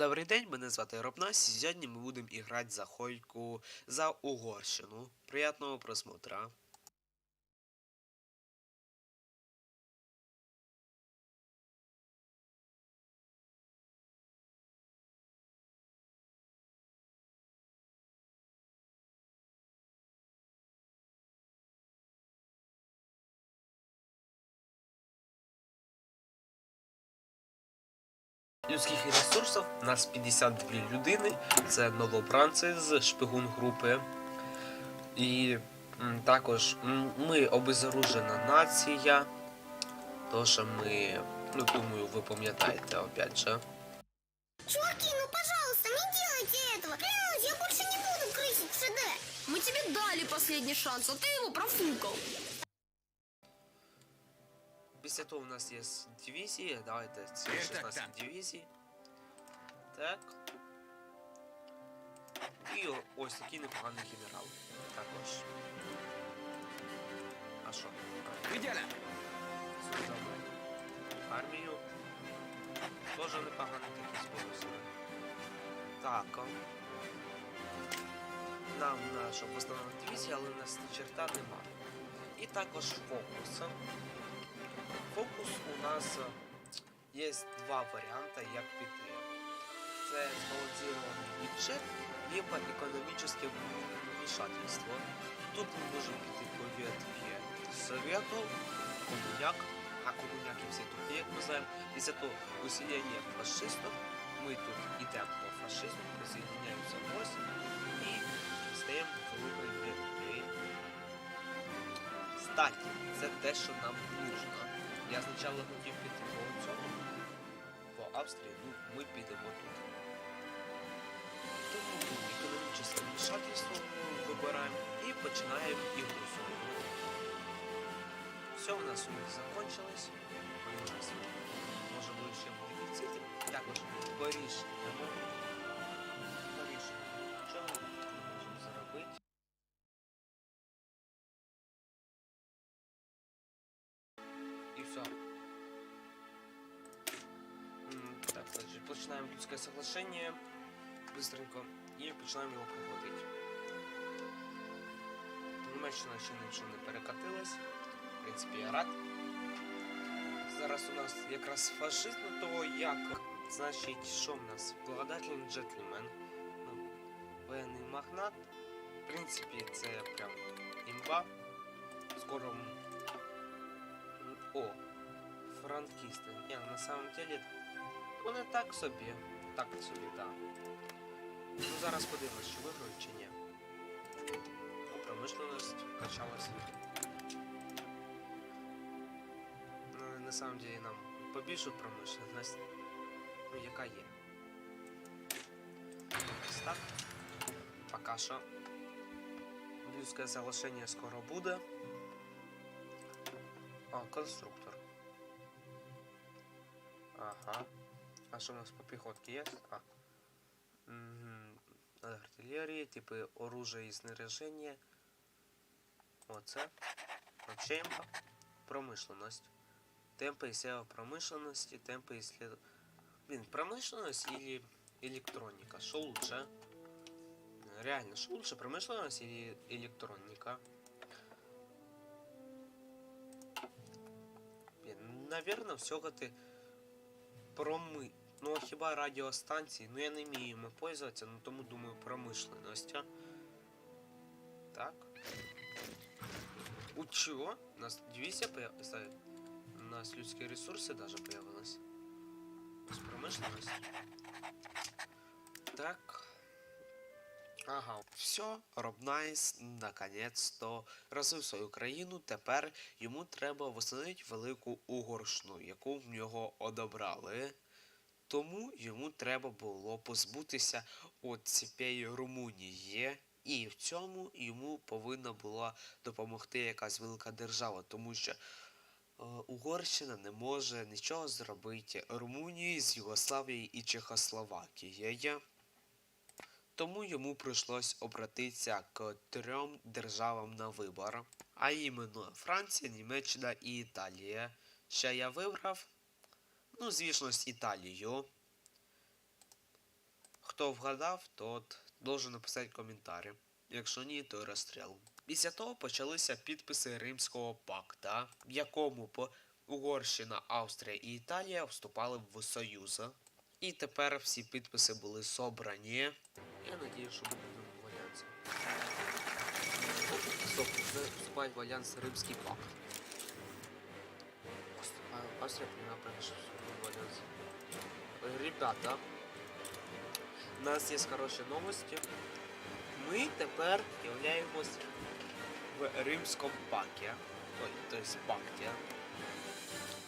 Добрий день, мене звати Робнас. Сьогодні ми будемо іграти за Хойку за Угорщину. Приятного просмотра. Людських ресурсів у нас 52 людини. Це новобранці з шпигун групи. І м, також м, ми обезоружена нація. Тож ми, ну думаю, ви пам'ятаєте опять же. Чуваки, ну пожалуйста, не делайте этого. Клянусь, я больше не буду крысить в ШД. Мы тебе дали последний шанс, а ты его профукал. Того у нас є дивізії. Давайте це Е, 16 так. дивізій. Так. І ось такий непоганий генерал. Також. А що? Забрати армію. Тоже непогано такі способи. Так. Нам на щоб встановити дивізію, але у нас черта нема. І також фокус. Фокус у нас е, є два варіанти, як піти. Це збалансований бюджет, либо економічне вмішательство. Тут ми можемо піти по ветві Совету, комуняк, а комуняки всі тут як ми знаємо. Після того усилення фашистів, ми тут йдемо по фашизму, присоединяємося в ось і стаємо великою ветві. Кстати, це те, що нам нужно. Я спочатку хотів піти по цьому, по Австрії, ну ми підемо тут. Тому економічне вмішательство вибираємо і починаємо ігру свою. Все у нас них закончилось. Може бути ще дефіцити. Також Париж йдемо. Париж. значить, починаємо людське соглашення быстренько і починаємо його проходити. Німеччина ще нічого не перекатилась. В принципі, я рад. Зараз у нас якраз фашизм того як. Значить, що в нас? Благодательний джентльмен. Ну, воєнний магнат. В принципі, це прям імба. Скоро. м, О, франкісти. Ні, на самом деле вони так собі. Так собі, так. Ну зараз подивимось, чи виграють чи ні. Промишленість качалася. Ну, на самом деле нам побільшу промишленість. Ну, яка є. Ось так. Пока що. Людське залишення скоро буде. А, конструктор. Ага. А що у нас по піхотці є? А. Мгм. Артиллерия, типи оружия і снаряження. Оце. Вообще імба. Промишленість. Темпи і сева промишленості, темпи исслед... Блин, промышленность или электроника? Что лучше? Реально, что лучше, промышленность или электроника? Блин, наверное, все-таки проми... Ну, а хіба радіостанції? Ну я не вмію їми пользуватися, ну тому думаю промишленість? Так. У чого? У нас дивізія появилась. У нас людські ресурси даже появились. Ось промишленість. Так. Ага, все, Роб Найс наконець-то розвив свою країну. Тепер йому треба встановити велику Угорщину, яку в нього одобрали. Тому йому треба було позбутися от цієї Румунії. І в цьому йому повинна була допомогти якась велика держава, тому що е, Угорщина не може нічого зробити Румунії з Югославією і Чехословакією. Тому йому прийшлось обратитися к трьом державам на вибор, а іменно Франція, Німеччина і Італія. Ще я вибрав Ну, звісно, з Італією. хто вгадав, тот должен написати коментарі. Якщо ні, то розстріл. Після того почалися підписи Римського пакта, в якому Угорщина, Австрія і Італія вступали в Союз. І тепер всі підписи були собрані. Я надію, що ми будемо в альянсі. Стоп, вже вступають в альянс Римський пакт. Австрія прийняла перше Ребята, у нас є хороші новості. Ми тепер являємось в Римському пакі. Ой, тобто пакті.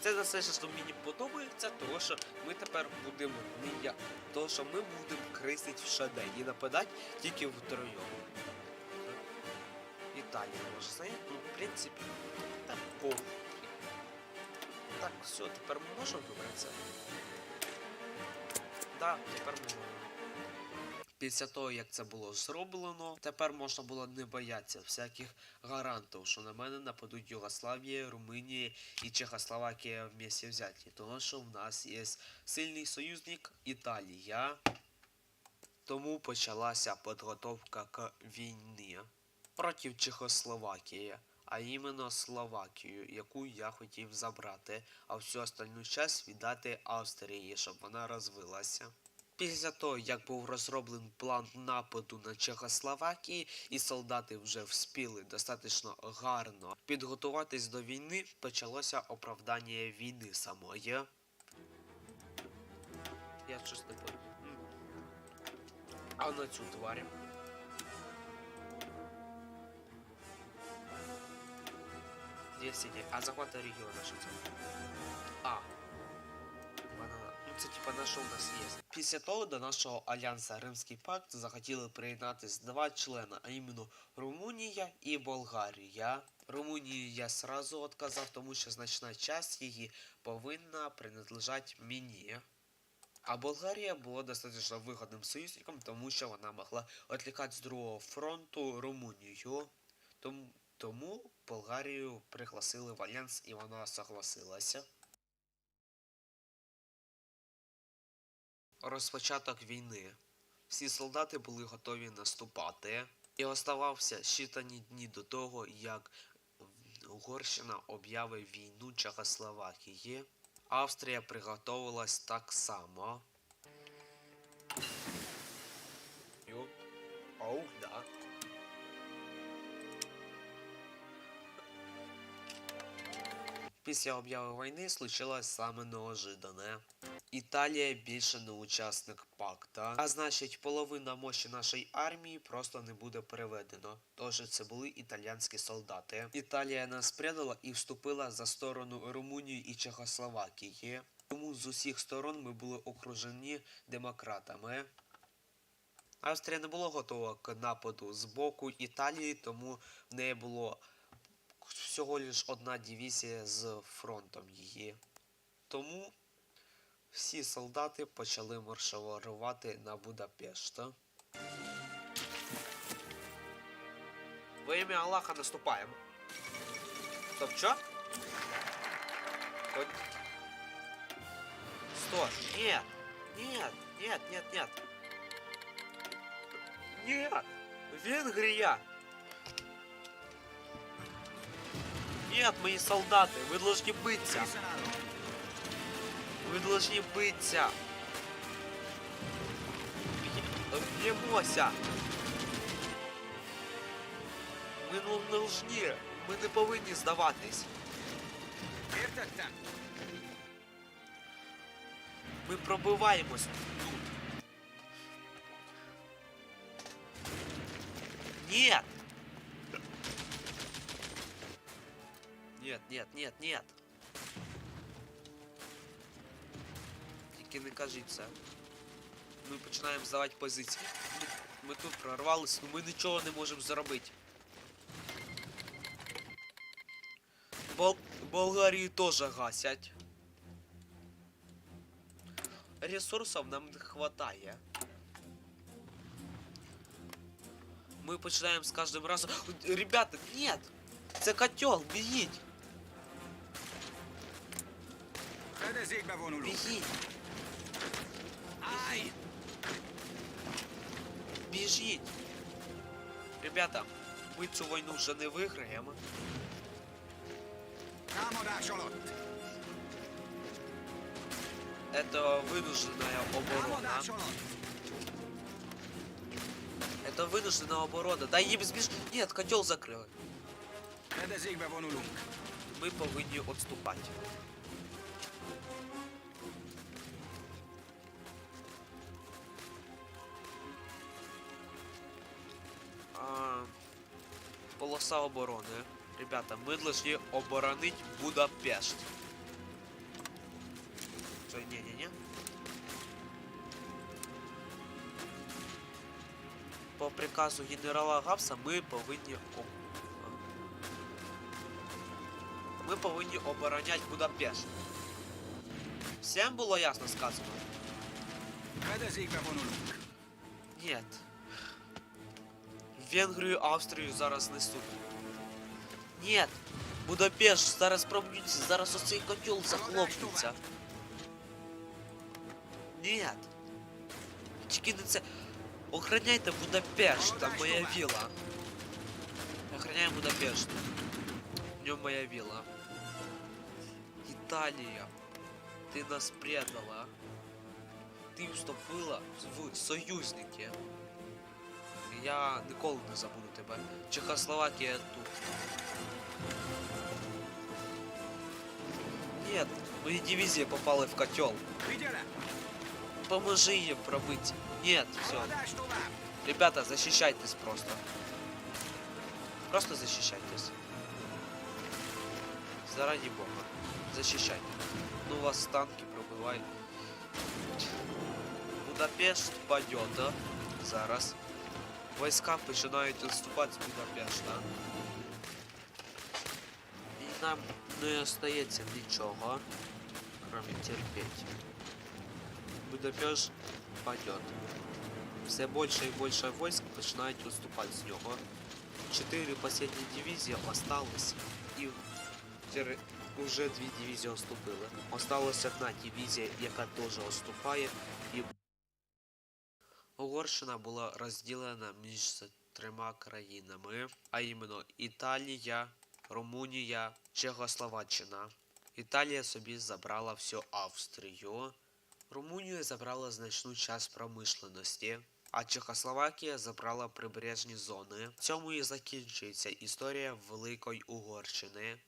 Це достатньо мені подобається, тому що ми тепер будемо не я. Тому що ми будемо крисити в шаде і нападати тільки втроєм. Італія може зайняти, ну, в принципі, так похуй. Так, все, тепер ми можемо вибратися? Так, тепер можемо. Після того, як це було зроблено, тепер можна було не боятися всяких гарантів, що на мене нападуть Югославія, Румунія і Чехословакія вместе взяті. Тому що в нас є сильний союзник Італія. Тому почалася підготовка к війні проти Чехословакії, а іменно Словакію, яку я хотів забрати, а всю остальну часть віддати Австрії, щоб вона розвилася. Після того, як був розроблений план нападу на Чехословакії, і солдати вже вспіли достатньо гарно підготуватись до війни, почалося оправдання війни самої. Я щось не понял. А на цю тварь. Сидеть? А захвата региона що? А. Банана. Ну це типа на що у того до нашого альянса Римський пакт захотіли приєднатись два члени, а іменно Румунія і Болгарія. Румунію я сразу відказав, тому що значна часть її повинна принадлежати мені. А Болгарія була достатньо вигодним союзником, тому що вона могла відлікати з другого фронту Румунію. Тому, тому Болгарію пригласили в альянс і вона согласилася. Розпочаток війни. Всі солдати були готові наступати. І оставався щитані дні до того, як Угорщина об'явить війну Чехословакії. Австрія приготовилась так само. Йо. Оу, да. Після об'яви війни случилось саме неожиданне. Італія більше не учасник пакта, а значить половина мощі нашої армії просто не буде переведено. Тож це були італійські солдати. Італія нас предала і вступила за сторону Румунії і Чехословакії. Тому з усіх сторон ми були окружені демократами. Австрія не була готова к нападу з боку Італії, тому в неї було всього лиш одна дивізія з фронтом її. Тому всі солдати почали марширувати на Будапешт. Во ім'я Аллаха наступаємо. Стоп, що? Хоть... Стоп, нет, нет, нет, нет, нет. Нет, Венгрия. Нет, мои солдаты, вы должны быться. Вы должны биться. Б'ємося. Ми не должні. Ми не повинні здаватись. Ми пробиваємось тут. Нет! Нет, нет, нет, нет. Тільки не кажіть це. Ми починаємо здавати позиції. Ми, ми тут прорвались, але ми нічого не можемо зробити. Бол... Болгарію теж гасять. Ресурсів нам не хватає. Ми починаємо з кожним разом. Ребята, нет! Це котел, бігіть! Fedezékbe vonulunk! Бігіть! Állj! біжіть. Ребята, ми цю війну вже не виграємо. Támadás alatt! Это вынужденная оборона. Támadás alatt! Это вынужденная оборона. Да їм збіж... Нет, котел закрили. Fedezékbe vonulunk! Ми повинні відступати. Полоса оборони. Ребята, ми должны оборонить Будапешт. Це не-не-не. По приказу генерала Гапса ми повинні об... Ми повинні обороняти Будапешт. Всім було ясно сказано? Нет. Венгрію, Австрію зараз несуть. Нет. Будапешт зараз проб'ються, зараз оцей котел захлопнеться. Нет. Тільки не це. Охраняйте Будапешт, там моя віла. Охраняємо Будапешт. В ньому моя віла. Італія. Ти нас предала. Ти вступила в союзники. Я ніколи не забуду тебе. Чехословакія тут. Нет, мої дивізії попали в котел. Figyelem! Поможи їм пробити. Нет, все. Haladás tovább! Ребята, защищайтесь просто. Просто защищайтесь. Заради бога. Защищайте. Ну вас танки пробивають. Будапешт падет, да? Зараз. Войска починають відступати з Будапешта. І нам не остається нічого, кроме терпеть. Будапешт падет. Все більше і більше войск починають відступати з нього. Чотири останні дивізії осталось і тире- уже дві дивізії відступили. Осталась одна дивізія, яка теж відступає і Угорщина була розділена між трьома країнами, а іменно Італія, Румунія, Чехословаччина. Італія собі забрала всю Австрію, Румунія забрала значну часть промишленості, а Чехословакія забрала прибережні зони. В цьому і закінчується історія Великої Угорщини.